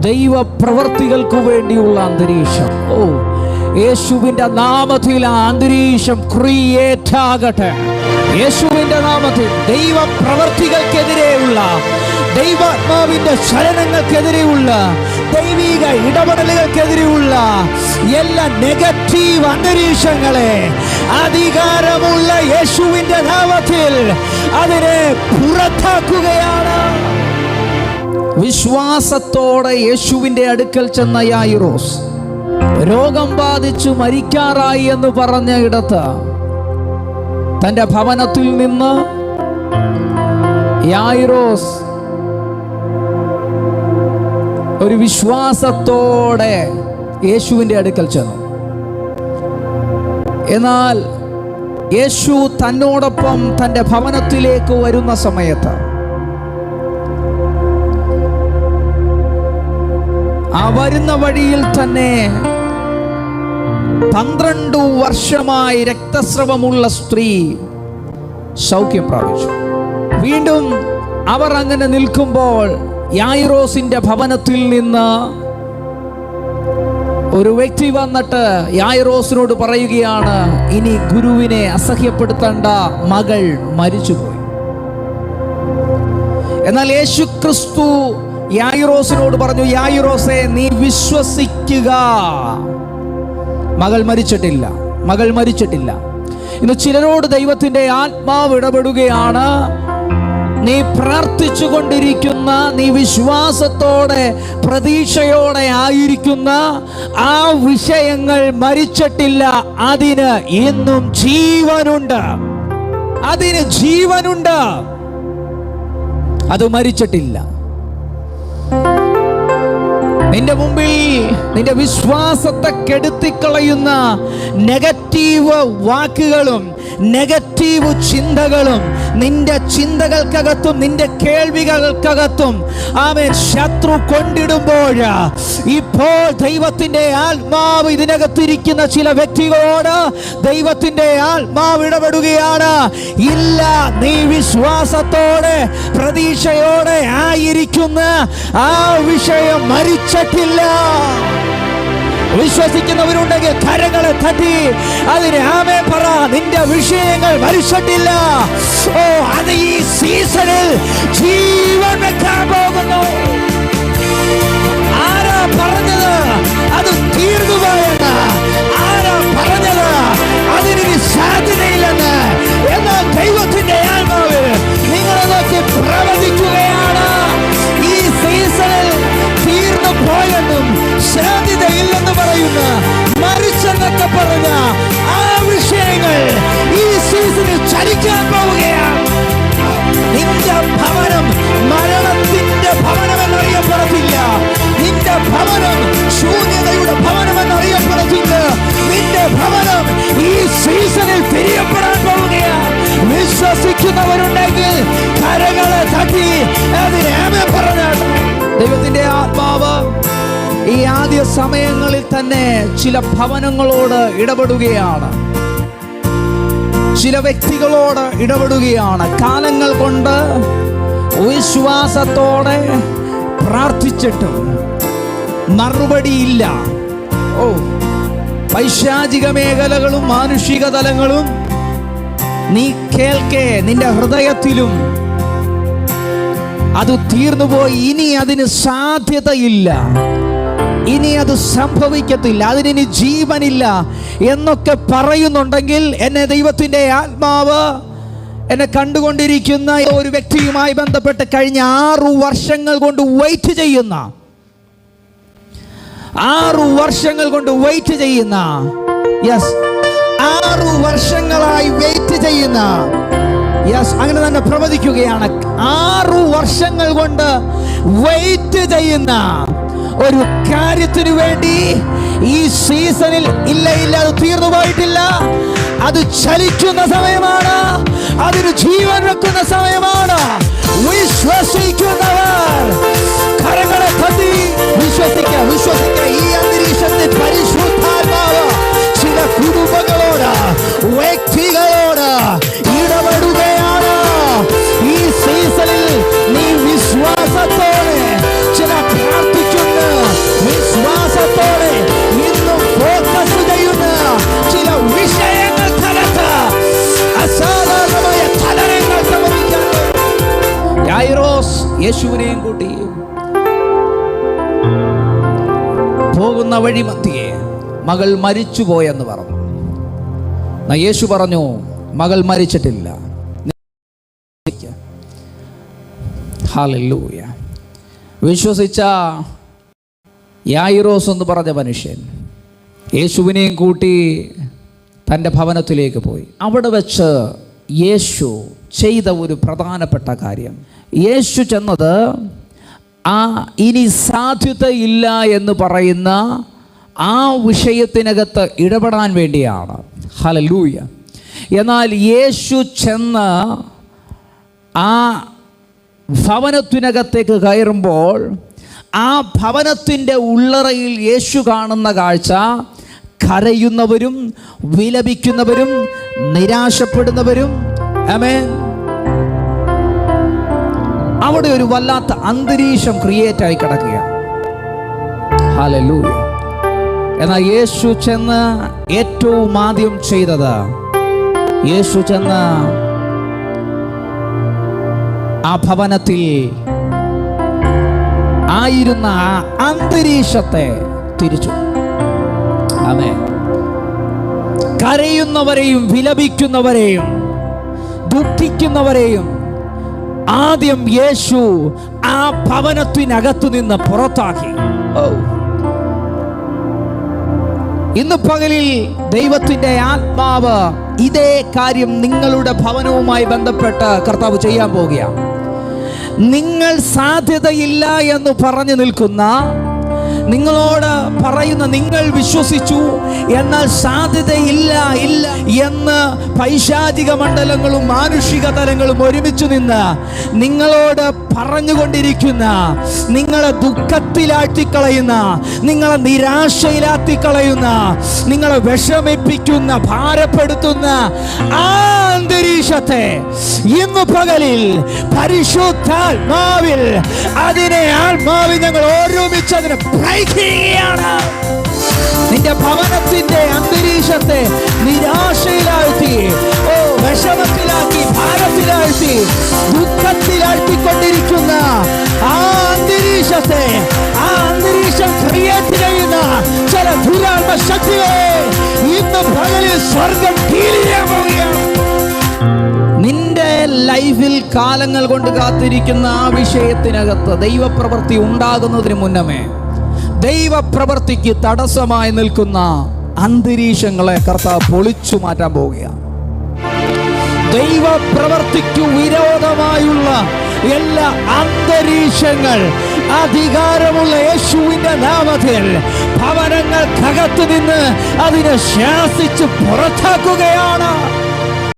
ദൈവ പ്രവർത്തികൾക്ക് വേണ്ടിയുള്ള അന്തരീക്ഷം. ഓ യേശുവിന്റെ നാമത്തിൽ ആ അന്തരീക്ഷം ക്രിയേറ്റ് ആകട്ടെ യേശുവിന്റെ നാമത്തിൽ ദൈവ പ്രവർത്തികൾക്കെതിരെയുള്ള ദൈവാത്മാവിന്റെ ചലനങ്ങൾക്കെതിരെയുള്ള ദൈവിക ഇടപെടലുകൾക്കെതിരെയുള്ള എല്ലാ നെഗറ്റീവ് അന്തരീക്ഷങ്ങളെ അധികാരമുള്ള യേശുവിന്റെ നാമത്തിൽ അതിനെ പുറത്താക്കുകയാണ്. വിശ്വാസത്തോടെ യേശുവിന്റെ അടുക്കൽ ചെന്ന യായിറോസ് രോഗം ബാധിച്ചു മരിക്കാറായി എന്ന് പറഞ്ഞ ഇടത്ത് തന്റെ ഭവനത്തിൽ നിന്ന് യായിറോസ് ഒരു വിശ്വാസത്തോടെ യേശുവിന്റെ അടുക്കൽ ചെന്നു. എന്നാൽ യേശു തന്നോടൊപ്പം തന്റെ ഭവനത്തിലേക്ക് വരുന്ന സമയത്ത് ആ വരുന്ന വഴിയിൽ തന്നെ പന്ത്രണ്ട് വർഷമായി രക്തസ്രവമുള്ള സ്ത്രീ സൗഖ്യം പ്രാപിച്ചു. വീണ്ടും അവർ അങ്ങനെ നിൽക്കുമ്പോൾ യായിറോസിന്റെ ഭവനത്തിൽ നിന്ന് ഒരു വ്യക്തി വന്നിട്ട് യായിറോസിനോട് പറയുകയാണ് ഇനി ഗുരുവിനെ അസഹ്യപ്പെടുത്തേണ്ട മകൾ മരിച്ചുപോയി. എന്നാൽ യേശു ക്രിസ്തു യായിറോസിനോട് പറഞ്ഞു യായിറോസെ നീ വിശ്വസിക്കുക. മകൾ മരിച്ചിട്ടില്ല മകൾ മരിച്ചിട്ടില്ല. ഇന്ന് ചിലരോട് ദൈവത്തിന്റെ ആത്മാവ് ഇടപെടുകയാണ്. നീ പ്രാർത്ഥിച്ചു കൊണ്ടിരിക്കുന്ന നീ വിശ്വാസത്തോടെ പ്രതീക്ഷയോടെ ആയിരിക്കുന്ന ആ വിഷയങ്ങൾ മരിച്ചിട്ടില്ല അതിന് ഇന്നും ജീവനുണ്ട്. അതിന് ജീവനുണ്ട്. അത് മരിച്ചിട്ടില്ല. നിന്റെ മുമ്പിൽ നിന്റെ വിശ്വാസത്തെ കെടുത്തിക്കളയുന്ന നെഗറ്റീവ് വാക്കുകളും നെഗറ്റീവ് ചിന്തകളും നിന്റെ ചിന്തകൾക്കകത്തും നിന്റെ കേൾവികൾക്കകത്തും അവൻ ശത്രു കൊണ്ടിടുമ്പോൾ ഇപ്പോൾ ദൈവത്തിന്റെ ആത്മാവ് ഇതിനകത്തിരിക്കുന്ന ചില വ്യക്തികളോട് ദൈവത്തിന്റെ ആത്മാവ് ഇടപെടുകയാണ്. ഇല്ല നീ വിശ്വാസത്തോടെ പ്രതീക്ഷയോടെ ആയിരിക്കുന്ന ആ വിഷയം മരിച്ചിട്ടില്ല വിശ്വസിക്കുന്നവരുണ്ടെങ്കിൽ കരങ്ങളെ തട്ടി. അതിന് ആമേ പറ നിന്റെ വിഷയങ്ങൾ വരിച്ചിട്ടില്ല ഓ അത് ഈ സീസണിൽ ജീവൻ വെക്കാൻ പോകുന്നു. ആരാ പറഞ്ഞത്? അത് തീർന്നു പോയെന്ന് ആരാ പറഞ്ഞത്? അതിനൊരു സാധ്യതയില്ലെന്ന്. വിശ്വസിക്കുന്നവരുണ്ടെങ്കിൽ കരങ്ങളെ തട്ടി അതിനെ പറഞ്ഞാണ് ദൈവത്തിന്റെ ആത്മാവ് ഈ ആദ്യ സമയങ്ങളിൽ തന്നെ ചില ഭവനങ്ങളോട് ഇടപെടുകയാണ്. ചില വ്യക്തികളോട് ഇടപെടുകയാണ്. കാലങ്ങൾ കൊണ്ട് വിശ്വാസത്തോടെ പ്രാർത്ഥിച്ചിട്ടും മറുപടിയില്ല. ഓ പൈശാചിക മേഖലകളും മാനുഷിക തലങ്ങളും നീ കേൾക്കേ നിന്റെ ഹൃദയത്തിലും. അത് തീർന്നുപോയി. ഇനി അതിന് സാധ്യതയില്ല. ഇനി അത് സംഭവിക്കത്തില്ല. അതിനി ജീവനില്ല എന്നൊക്കെ പറയുന്നുണ്ടെങ്കിൽ എന്നെ ദൈവത്തിന്റെ ആത്മാവ് എന്നെ കണ്ടുകൊണ്ടിരിക്കുന്ന ഒരു വ്യക്തിയുമായി ബന്ധപ്പെട്ട് കഴിഞ്ഞ ആറു വർഷങ്ങൾ കൊണ്ട് വെയിറ്റ് ചെയ്യുന്ന. ആറു വർഷങ്ങൾ കൊണ്ട് വെയിറ്റ് ചെയ്യുന്ന. യെസ് ആറു വർഷങ്ങളായി വെയിറ്റ് ചെയ്യുന്ന യെസ് അങ്ങനെ തന്നെ പ്രവചിക്കുകയാണ്. ആറു വർഷങ്ങൾ കൊണ്ട് വെയിറ്റ് ചെയ്യുന്ന ഒരു കാര്യത്തിനു വേണ്ടി ഈ സീസണിൽ ഇല്ല ഇല്ല അത് തീർന്നു പോയിട്ടില്ല. അത് ചലിക്കുന്ന സമയമാണ്. അതിന് ജീവൻ വെക്കുന്ന സമയമാണ്. വിശ്വസിക്കുന്നവർ യേശുവിനെയും കൂട്ടി. പോകുന്ന വഴി മത്തിയെ മകൾ മരിച്ചുപോയെന്ന് പറഞ്ഞു. എന്നാ യേശു പറഞ്ഞു മകൾ മരിച്ചിട്ടില്ല. ഹാലൂയ വിശ്വസിച്ച യായിറോസ് എന്ന് പറഞ്ഞ മനുഷ്യൻ യേശുവിനെയും കൂട്ടി തന്റെ ഭവനത്തിലേക്ക് പോയി. അവിടെ വെച്ച് യേശു ചെയ്ത ഒരു പ്രധാനപ്പെട്ട കാര്യം. യേശു ചെന്നത് ആ ഇനി സാധ്യതയില്ല എന്ന് പറയുന്ന ആ വിഷയത്തിനകത്ത് ഇടപെടാൻ വേണ്ടിയാണ്. ഹലലൂയ എന്നാൽ യേശു ചെന്ന് ആ ഭവനത്തിനകത്തേക്ക് കയറുമ്പോൾ ആ ഭവനത്തിന്റെ ഉള്ളറയിൽ യേശു കാണുന്ന കാഴ്ച കരയുന്നവരും വിലപിക്കുന്നവരും നിരാശപ്പെടുന്നവരും ആമേ അവിടെ ഒരു വല്ലാത്ത അന്തരീക്ഷം ക്രിയേറ്റ് ആയി കിടക്കുകയാണ്. എന്നാൽ യേശു ചെന്ന് ഏറ്റവും ആദ്യം ചെയ്തത് യേശു ചെന്ന് ആ ഭവനത്തിൽ ആയിരുന്ന ആ അന്തരീക്ഷത്തെ തിരിച്ചു. അതെ കരയുന്നവരെയും വിലപിക്കുന്നവരെയും ദുഃഖിക്കുന്നവരെയും ആദ്യം യേശു ആ ഭവനത്തിനകത്തു നിന്ന് പുറത്താക്കി. ഇന്ന് പകലിൽ ദൈവത്തിന്റെ ആത്മാവ് ഇതേ കാര്യം നിങ്ങളുടെ ഭവനവുമായി ബന്ധപ്പെട്ട് കർത്താവ് ചെയ്യാൻ പോവുകയാണ്. നിങ്ങൾ സാധ്യതയില്ല എന്ന് പറഞ്ഞു നിൽക്കുന്ന നിങ്ങളോട് പറയുന്ന നിങ്ങൾ വിശ്വസിച്ചു എന്നാൽ സാധ്യതയില്ല ഇല്ല എന്ന് പൈശാചിക മണ്ഡലങ്ങളും മാനുഷിക തലങ്ങളും ഒരുമിച്ച് നിന്ന് നിങ്ങളോട് പറഞ്ഞുകൊണ്ടിരിക്കുന്ന നിങ്ങളെ ദുഃഖത്തിലാഴ്ത്തിക്കളയുന്ന നിങ്ങളെ നിരാശയിലാത്തിക്കളയുന്ന നിങ്ങളെ വിഷമിപ്പിക്കുന്ന ഭാരപ്പെടുത്തുന്ന ആ അന്തരീക്ഷത്തെ ഇന്ന് പകലിൽ പരിശുദ്ധാത്മാവിൽ അതിനെ ആത്മാവിൽ ഞങ്ങൾ ഒരുമിച്ച് അതിനെ ബ്രേക്ക് ചെയ്യുകയാണ് നിന്റെ ഭവനത്തിന്റെ അന്തരീക്ഷത്തെ നിരാശയിലാഴ്ത്തി ഓ വിഷമത്തിലാക്കി ഭാരത്തിലാഴ്ത്തി ദുഃഖത്തിലാഴ്ത്തിക്കൊണ്ടിരിക്കുന്ന ആ അന്തരീക്ഷത്തെ ആ അന്തരീക്ഷം ക്രിയേറ്റ് ചെയ്യുന്ന ചില ദുരാത്മ ശക്തികളെ ഇന്ന് പകലിൽ സ്വർഗം നിന്റെ ലൈഫിൽ കാലങ്ങൾ കൊണ്ട് കാത്തിരിക്കുന്ന ആ വിഷയത്തിനകത്ത് ദൈവപ്രവൃത്തി ഉണ്ടാകുന്നതിന് മുന്നമേ ദൈവപ്രവൃത്തിക്ക് തടസ്സമായി നിൽക്കുന്ന അന്തരീക്ഷങ്ങളെ കർത്താവ് പൊളിച്ചു മാറ്റാൻ പോവുകയാണ്. ദൈവപ്രവർത്തിക്കു വിരോധമായുള്ള എല്ലാ അന്തരീക്ഷങ്ങൾ അധികാരമുള്ള യേശുവിന്റെ നാമത്തിൽ ഭവനങ്ങൾക്കകത്ത് നിന്ന് അതിനെ ശാസിച്ച് പുറത്താക്കുകയാണ്.